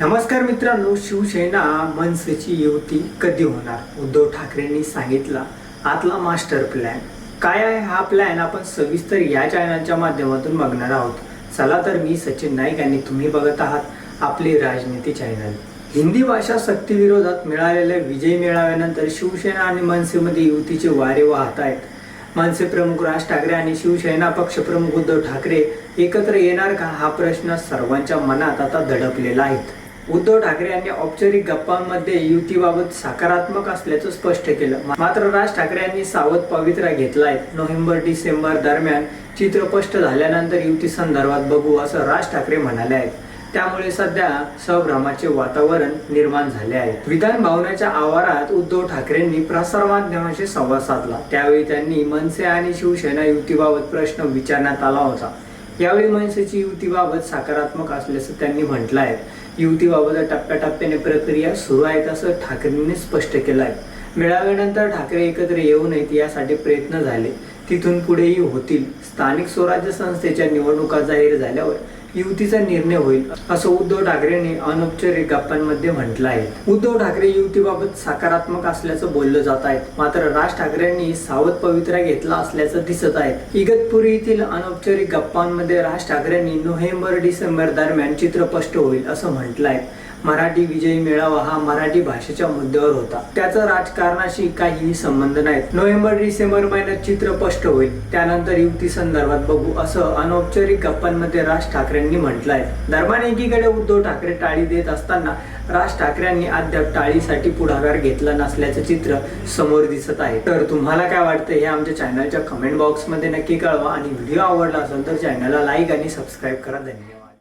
नमस्कार मित्रांनो शिवसेना मनसेची युती कधी होणार? उद्धव ठाकरेंनी सांगितला आतला मास्टर प्लॅन. काय आहे हा प्लॅन? आपण सविस्तर या चॅनलच्या माध्यमातून बघणार आहोत. चला तर मी सचिन नाईक आणि तुम्ही बघत आहात आपली राजनीती चॅनल. हिंदी भाषा सक्तीविरोधात मिळालेल्या विजय मेळाव्यानंतर शिवसेना आणि मनसेमध्ये युतीचे वारे वाहत आहेत. मनसे प्रमुख राज ठाकरे आणि शिवसेना पक्षप्रमुख उद्धव ठाकरे एकत्र येणार का? हा प्रश्न सर्वांच्या मनात आता दडपलेला आहे. उद्धव ठाकरे यांनी औपचारिक गप्पांमध्ये युतीबाबत सकारात्मक असल्याचं स्पष्ट केलं. मात्र राज ठाकरे यांनी सावध पवित्रा घेतलाय. नोव्हेंबर डिसेंबर दरम्यान चित्र स्पष्ट झाल्यानंतर युती संदर्भात बघू असं राज ठाकरे म्हणाले आहेत. त्यामुळे सध्या संभ्रमाचे वातावरण निर्माण झाले आहे. विधान भवनाच्या आवारात उद्धव ठाकरेंनी प्रसारमाध्यमांशी संवाद साधला. त्यावेळी त्यांनी मनसे आणि शिवसेना युतीबाबत प्रश्न विचारण्यात आला होता. यावेळी मनसेची युतीबाबत सकारात्मक असल्याचं त्यांनी म्हटलं आहे युतीबाबत टप्प्याटप्प्याने प्रक्रिया सुरू आहेत असं ठाकरेंनी स्पष्ट केलं आहे मेळाव्यानंतर ठाकरे एकत्र येऊ नयेत यासाठी प्रयत्न झाले. तिथून पुढेही होतील. स्थानिक स्वराज्य संस्थेच्या निवडणुका जाहीर झाल्यावर युतीचा निर्णय होईल असं उद्धव ठाकरेंनी अनौपचारिक गप्पांमध्ये म्हटलं आहे उद्धव ठाकरे युतीबाबत सकारात्मक असल्याचं बोललं जात आहे. मात्र राज ठाकरेंनी सावध पवित्रा घेतला असल्याचं दिसत आहे. इगतपुरी येथील अनौपचारिक गप्पांमध्ये राज ठाकरेंनी नोव्हेंबर डिसेंबर दरम्यान चित्र स्पष्ट होईल असं म्हटलं आहे मराठी विजयी मेळावा हा मराठी भाषेच्या मुद्द्यावर होता. त्याचा राजकारणाशी काहीही संबंध नाही नोव्हेंबर डिसेंबर महिन्यात चित्र स्पष्ट होईल. त्यानंतर युती संदर्भात बघू असं अनौपचारिक गप्पांमध्ये राज ठाकरेंनी म्हटलं आहे दरम्यान एकीकडे उद्धव ठाकरे टाळी देत असताना राज ठाकरेंनी अद्याप टाळीसाठी पुढाकार घेतला नसल्याचं चित्र समोर दिसत आहे. तर तुम्हाला काय वाटतं हे आमच्या चॅनलच्या कमेंट बॉक्समध्ये नक्की कळवा. आणि व्हिडिओ आवडला असेल तर चॅनलला लाईक आणि सबस्क्राईब करा. धन्यवाद.